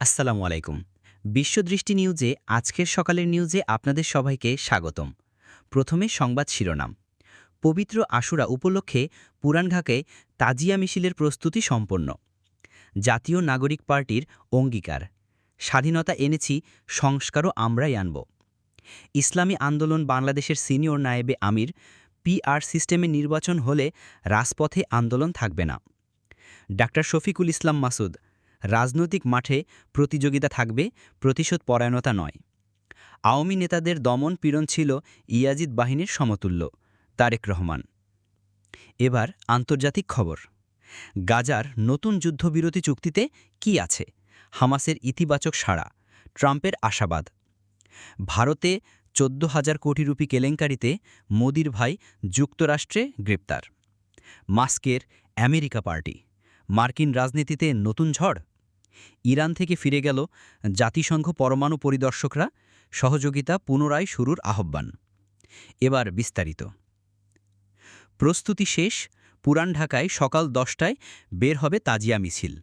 আসসালামু আলাইকুম। বিশ্বদৃষ্টি নিউজে, আজকের সকালের নিউজে আপনাদের সবাইকে স্বাগতম। প্রথমে সংবাদ শিরোনাম। পবিত্র আশুরা উপলক্ষে পুরানঢাকে তাজিয়া মিছিলের প্রস্তুতি সম্পন্ন। জাতীয় নাগরিক পার্টির অঙ্গীকার। স্বাধীনতা এনেছি, সংস্কারও আমরাই আনব। ইসলামী আন্দোলন বাংলাদেশের সিনিয়র নায়েবে আমির, পিআর সিস্টেমে নির্বাচন হলে রাজপথে আন্দোলন থাকবে না। ডাক্তার শফিকুল ইসলাম মাসুদ রাজনৈতিক মাঠে প্রতিযোগিতা থাকবে, প্রতিশোধ পরায়ণতা নয়। আওয়ামী নেতাদের দমন পীড়ন ছিল ইয়াজিদ বাহিনীর সমতুল্য, তারেক রহমান। এবার আন্তর্জাতিক খবর। গাজার নতুন যুদ্ধবিরতি চুক্তিতে কি আছে? হামাসের ইতিবাচক সাড়া, ট্রাম্পের আশাবাদ। ভারতে চোদ্দ হাজার কোটি রুপি কেলেঙ্কারিতে মোদির ভাই যুক্তরাষ্ট্রে গ্রেপ্তার। মাস্কের আমেরিকা পার্টি, মার্কিন রাজনীতিতে নতুন ঝড়। ইরান থেকে ফিরে গেল জাতিসংঘ পরমাণু পরিদর্শকরা। সহযোগিতা পুনরায় শুরুর আহ্বান। এবার বিস্তারিত। প্রস্তুতি শেষ, পুরান ঢাকায় সকাল দশটায় বের হবে তাজিয়া মিছিল।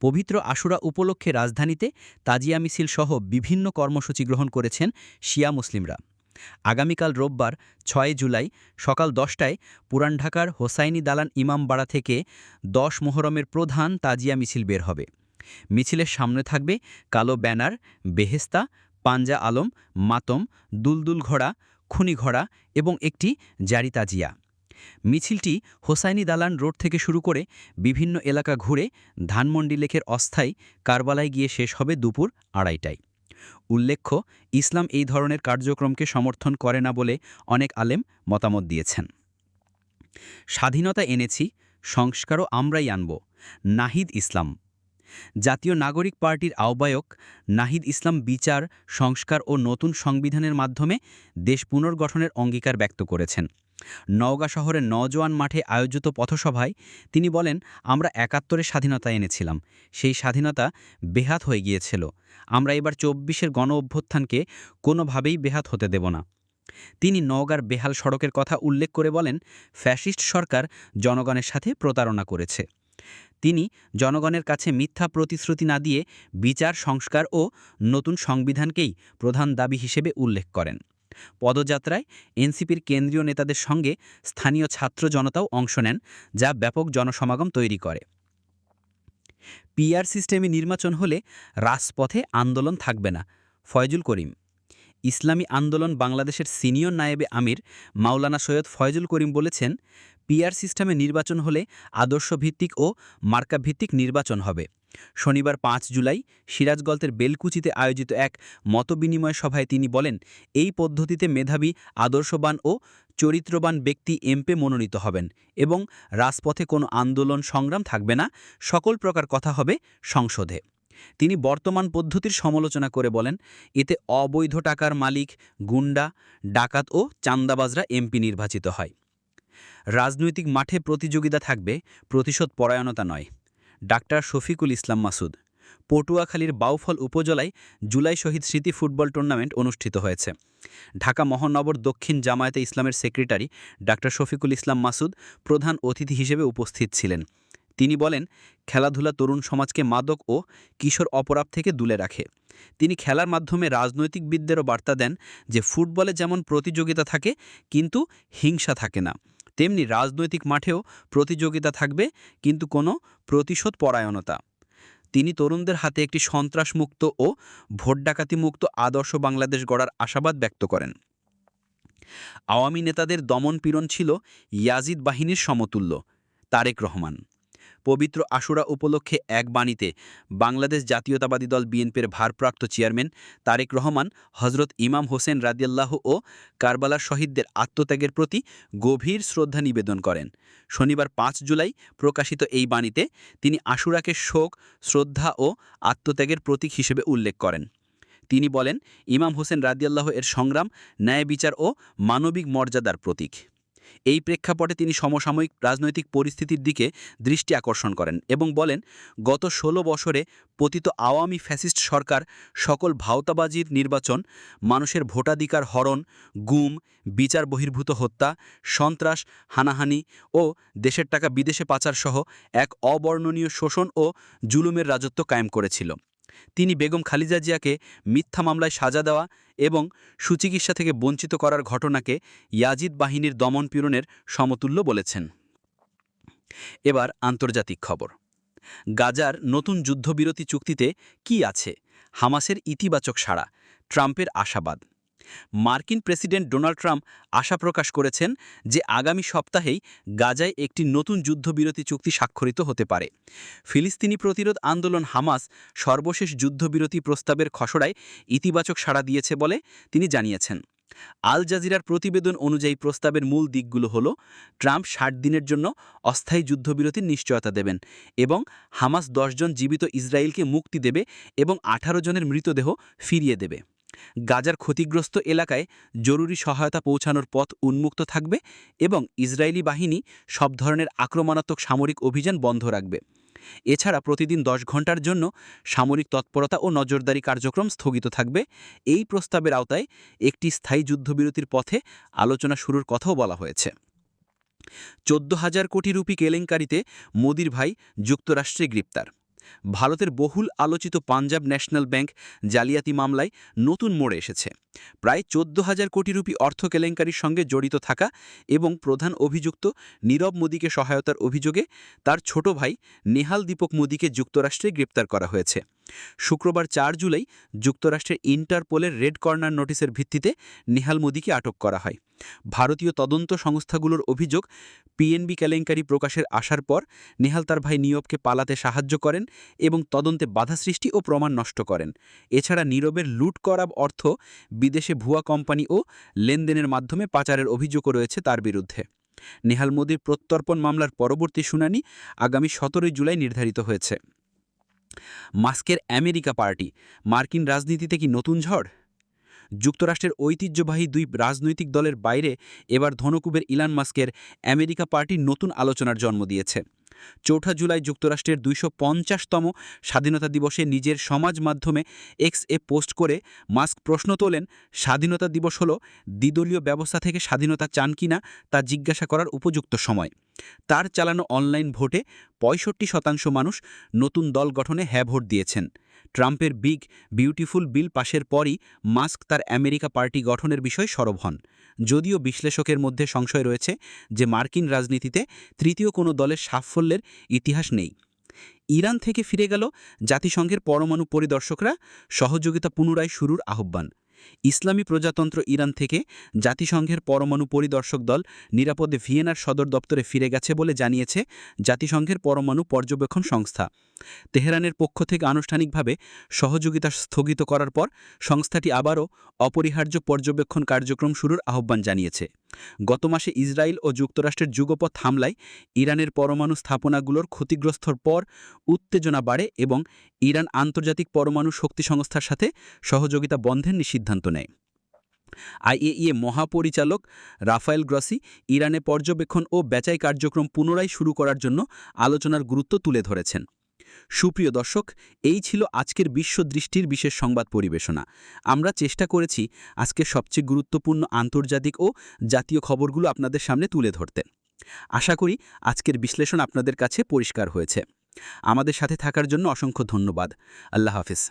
পবিত্র আশুরা উপলক্ষে রাজধানীতে তাজিয়া মিছিল সহ বিভিন্ন কর্মসূচি গ্রহণ করেছেন শিয়া মুসলিমরা। আগামীকাল রোববার ছয় জুলাই সকাল দশটায় পুরান ঢাকার হোসাইনি দালান ইমামবাড়া থেকে দশ মোহরমের প্রধান তাজিয়া মিছিল বের হবে। মিছিলের সামনে থাকবে কালো ব্যানার, বেহেস্তা, পাঞ্জা আলম, মাতম, দুলদুল ঘোড়া, খুনি ঘোড়া এবং একটি জারি তাজিয়া। মিছিলটি হোসাইনি দালান রোড থেকে শুরু করে বিভিন্ন এলাকা ঘুরে ধানমন্ডি লেখের অস্থায়ী কারবালায় গিয়ে শেষ হবে দুপুর আড়াইটায়। উল্লেখ্য, ইসলাম এই ধরনের কার্যক্রমকে সমর্থন করে না বলে অনেক আলেম মতামত দিয়েছেন। স্বাধীনতা এনেছি, সংস্কারও আমরাই আনব, নাহিদ ইসলাম। জাতীয় নাগরিক পার্টির আহ্বায়ক নাহিদ ইসলাম বিচার, সংস্কার ও নতুন সংবিধানের মাধ্যমে দেশ পুনর্গঠনের অঙ্গীকার ব্যক্ত করেছেন। নওগাঁ শহরের নজওয়ান মাঠে আয়োজিত পথসভায় তিনি বলেন, আমরা একাত্তরে স্বাধীনতা এনেছিলাম। সেই স্বাধীনতা বেহাত হয়ে গিয়েছিল। আমরা এবার চব্বিশের গণ অভ্যুত্থানকে কোনোভাবেই বেহাত হতে দেব না। তিনি নওগাঁর বেহাল সড়কের কথা উল্লেখ করে বলেন, ফ্যাসিস্ট সরকার জনগণের সাথে প্রতারণা করেছে। তিনি জনগণের কাছে মিথ্যা প্রতিশ্রুতি না দিয়ে বিচার, সংস্কার ও নতুন সংবিধানকেই প্রধান দাবি হিসেবে উল্লেখ করেন। পদযাত্রায় এনসিপির কেন্দ্রীয় নেতাদের সঙ্গে স্থানীয় ছাত্র জনতাও অংশ নেন, যা ব্যাপক জনসমাগম তৈরি করে। পিআর সিস্টেমে নির্বাচন হলে রাজপথে আন্দোলন থাকবে না, ফয়জুল করিম। ইসলামী আন্দোলন বাংলাদেশের সিনিয়র নায়েবে আমির মাওলানা সৈয়দ ফয়জুল করিম বলেছেন পিআর সিস্টেমে নির্বাচন হলে আদর্শভিত্তিক ও মার্কাভিত্তিক নির্বাচন হবে। শনিবার পাঁচ জুলাই সিরাজগল্পের বেলকুচিতে আয়োজিত এক মতবিনিময় সভায় তিনি বলেন, এই পদ্ধতিতে মেধাবী, আদর্শবান ও চরিত্রবান ব্যক্তি এমপে মনোনীত হবেন এবং রাজপথে কোনো আন্দোলন সংগ্রাম থাকবে না, সকল প্রকার কথা হবে সংসদে। তিনি বর্তমান পদ্ধতির সমালোচনা করে বলেন, এতে অবৈধ টাকার মালিক, গুন্ডা, ডাকাত ও চান্দাবাজরা এমপি নির্বাচিত হয়। রাজনৈতিক মাঠে প্রতিযোগিতা থাকবে, প্রতিশোধ পরায়ণতা নয়। ডাক্তার শফিকুল ইসলাম মাসুদ, পটুয়াখালীর বাউফল উপজেলায় জুলাই শহীদ স্মৃতি ফুটবল টুর্নামেন্ট অনুষ্ঠিত হয়েছে। ঢাকা মহানগর দক্ষিণ জামায়াতে ইসলামের সেক্রেটারি ডাক্তার শফিকুল ইসলাম মাসুদ প্রধান অতিথি হিসেবে উপস্থিত ছিলেন। তিনি বলেন, খেলাধুলা তরুণ সমাজকে মাদক ও কিশোর অপরাধ থেকে দূরে রাখে। তিনি খেলার মাধ্যমে রাজনৈতিক বিদ্যেরও বার্তা দেন যে ফুটবলে যেমন প্রতিযোগিতা থাকে, কিন্তু হিংসা থাকে না। তেমনি রাজনৈতিক মাঠেও প্রতিযোগিতা থাকবে, কিন্তু কোনো প্রতিশোধ পরায়ণতা তিনি তরুণদের হাতে একটি সন্ত্রাসমুক্ত ও ভোট ডাকাতিমুক্ত আদর্শ বাংলাদেশ গড়ার আশাবাদ ব্যক্ত করেন। আওয়ামী নেতাদের দমন পীড়ন ছিল ইয়াজিদ বাহিনীর সমতুল্য, তারেক রহমান। পবিত্র আশুরা উপলক্ষে এক বাণীতে বাংলাদেশ জাতীয়তাবাদী দল বিএনপির ভারপ্রাপ্ত চেয়ারম্যান তারেক রহমান হজরত ইমাম হোসেন রাদিয়াল্লাহ ও কারবালার শহীদদের আত্মত্যাগের প্রতি গভীর শ্রদ্ধা নিবেদন করেন। শনিবার পাঁচ জুলাই প্রকাশিত এই বাণীতে তিনি আশুরাকে শোক, শ্রদ্ধা ও আত্মত্যাগের প্রতীক হিসেবে উল্লেখ করেন। তিনি বলেন, ইমাম হোসেন রাদিয়াল্লাহ এর সংগ্রাম ন্যায় বিচার ও মানবিক মর্যাদার প্রতীক। এই প্রেক্ষাপটে তিনি সমসাময়িক রাজনৈতিক পরিস্থিতির দিকে দৃষ্টি আকর্ষণ করেন এবং বলেন, গত ১৬ বছরে পতিত আওয়ামী ফ্যাসিস্ট সরকার সকল ভাওতাবাজির নির্বাচন, মানুষের ভোটাধিকার হরণ, গুম, বিচার বহির্ভূত হত্যা, সন্ত্রাস, হানাহানি ও দেশের টাকা বিদেশে পাচার সহ এক অবর্ণনীয় শোষণ ও জুলুমের রাজত্ব কায়েম করেছিল। তিনি বেগম খালিজা জিয়াকে মিথ্যা মামলায় সাজা দেওয়া এবং সুচিকিৎসা থেকে বঞ্চিত করার ঘটনাকে ইয়াজিদ বাহিনীর দমন দমনপীড়নের সমতুল্য বলেছেন। এবার আন্তর্জাতিক খবর। গাজার নতুন যুদ্ধবিরতি চুক্তিতে কি আছে? হামাসের ইতিবাচক সাড়া, ট্রাম্পের আশাবাদ। মার্কিন প্রেসিডেন্ট ডোনাল্ড ট্রাম্প আশা প্রকাশ করেছেন যে আগামী সপ্তাহেই গাজায় একটি নতুন যুদ্ধবিরতি চুক্তি স্বাক্ষরিত হতে পারে। ফিলিস্তিনি প্রতিরোধ আন্দোলন হামাস সর্বশেষ যুদ্ধবিরতি প্রস্তাবের খসড়ায় ইতিবাচক সাড়া দিয়েছে বলে তিনি জানিয়েছেন। আল জাজিরার প্রতিবেদন অনুযায়ী প্রস্তাবের মূল দিকগুলো হল, ট্রাম্প ষাট দিনের জন্য অস্থায়ী যুদ্ধবিরতির নিশ্চয়তা দেবেন এবং হামাস জন জীবিত ইসরায়েলকে মুক্তি দেবে এবং আঠারো জনের মৃতদেহ ফিরিয়ে দেবে। গাজার ক্ষতিগ্রস্ত এলাকায় জরুরি সহায়তা পৌঁছানোর পথ উন্মুক্ত থাকবে এবং ইসরায়েলি বাহিনী সব ধরনের আক্রমণাত্মক সামরিক অভিযান বন্ধ রাখবে। এছাড়া প্রতিদিন দশ ঘণ্টার জন্য সামরিক তৎপরতা ও নজরদারি কার্যক্রম স্থগিত থাকবে। এই প্রস্তাবের আওতায় একটি স্থায়ী যুদ্ধবিরতির পথে আলোচনা শুরুর কথাও বলা হয়েছে। চোদ্দ হাজার কোটি রুপি কেলেঙ্কারিতে মোদির ভাই যুক্তরাষ্ট্রে গ্রেপ্তার। ভারতের বহুল আলোচিত পাঞ্জাব ন্যাশনাল ব্যাংক জালিয়াতি মামলায় নতুন মোড়ে এসেছে। প্রায় চোদ্দ হাজার কোটি রুপি অর্থ কেলেঙ্কারির সঙ্গে জড়িত থাকা এবং প্রধান অভিযুক্ত নীরব মোদীকে সহায়তার অভিযোগে তার ছোট ভাই নেহাল দীপক মোদীকে যুক্তরাষ্ট্রে গ্রেপ্তার করা হয়েছে। শুক্রবার চার জুলাই যুক্তরাষ্ট্রের ইন্টারপোলের রেড কর্নার নোটিসের ভিত্তিতে নেহাল মোদীকে আটক করা হয়। ভারতীয় তদন্ত সংস্থাগুলোর অভিযোগ, পিএনবি কেলেঙ্কারি প্রকাশের আসার পর নেহাল তার ভাই নিয়বকে পালাতে সাহায্য করেন এবং তদন্তে বাধা সৃষ্টি ও প্রমাণ নষ্ট করেন। এছাড়া নীরবের লুট করা অর্থ বিদেশে ভুয়া কোম্পানি ও লেনদেনের মাধ্যমে পাচারের অভিযোগও রয়েছে তার বিরুদ্ধে। নেহাল মোদীর প্রত্যর্পণ মামলার পরবর্তী শুনানি আগামী সতেরোই জুলাই নির্ধারিত হয়েছে। মাস্কের আমেরিকা পার্টি, মার্কিন রাজনীতিতে কি নতুন ঝড়? যুক্তরাষ্ট্রের ঐতিহ্যবাহী দুই রাজনৈতিক দলের বাইরে এবার ধনকুবের ইলান মাস্কের আমেরিকা পার্টি নতুন আলোচনার জন্ম দিয়েছে। চৌঠা জুলাই যুক্তরাষ্ট্রের দুইশো পঞ্চাশতম স্বাধীনতা দিবসে নিজের সমাজ মাধ্যমে এক্স এ পোস্ট করে মাস্ক প্রশ্ন তোলেন, স্বাধীনতা দিবস হল দ্বিদলীয় ব্যবস্থা থেকে স্বাধীনতা চান কিনা তা জিজ্ঞাসা করার উপযুক্ত সময়। তার চালানো অনলাইন ভোটে পঁয়ষট্টি শতাংশ মানুষ নতুন দল গঠনে হ্যাঁ ভোট দিয়েছেন। ট্রাম্পের বিগ, বিউটিফুল বিল পাশের পরই মাস্ক তার আমেরিকা পার্টি গঠনের বিষয় সরব হন। যদিও বিশ্লেষকের মধ্যে সংশয় রয়েছে যে মার্কিন রাজনীতিতে তৃতীয় কোনো দলের সাফল্যের ইতিহাস নেই। ইরান থেকে ফিরে গেল জাতিসংঘের পরমাণু পরিদর্শকরা সহযোগিতা পুনরায় শুরুর আহ্বান। ইসলামী প্রজাতন্ত্র ইরান থেকে জাতিসংঘের পরমাণু পরিদর্শক দল নিরাপদে ভিয়েনার সদর দপ্তরে ফিরে গেছে বলে জানিয়েছে জাতিসংঘের পরমাণু পর্যবেক্ষণ সংস্থা। তেহরানের পক্ষ থেকে আনুষ্ঠানিকভাবে সহযোগিতা স্থগিত করার পর সংস্থাটি আবারও অপরিহার্য পর্যবেক্ষণ কার্যক্রম শুরুর আহ্বান জানিয়েছে। গত মাসে ইসরায়েল ও যুক্তরাষ্ট্রের যুগপথ হামলায় ইরানের পরমাণু স্থাপনাগুলোর ক্ষতিগ্রস্তর পর উত্তেজনা বাড়ে এবং ইরান আন্তর্জাতিক পরমাণু শক্তি সংস্থার সাথে সহযোগিতা বন্ধের সিদ্ধান্ত নেয়। আইএইএ মহাপরিচালক রাফায়েল গ্রসি ইরানে পর্যবেক্ষণ ও বেচাই কার্যক্রম পুনরায় শুরু করার জন্য আলোচনার গুরুত্ব তুলে ধরেছেন। সুপ্রিয় দর্শক, এই ছিল আজকের বিশ্ব দৃষ্টির বিশেষ সংবাদ পরিবেশনা। আমরা চেষ্টা করেছি আজকের সবচেয়ে গুরুত্বপূর্ণ আন্তর্জাতিক ও জাতীয় খবরগুলো আপনাদের সামনে তুলে ধরতে। আশা করি আজকের বিশ্লেষণ আপনাদের কাছে পরিষ্কার হয়েছে। আমাদের সাথে থাকার জন্য অসংখ্য ধন্যবাদ। আল্লাহ হাফিজ।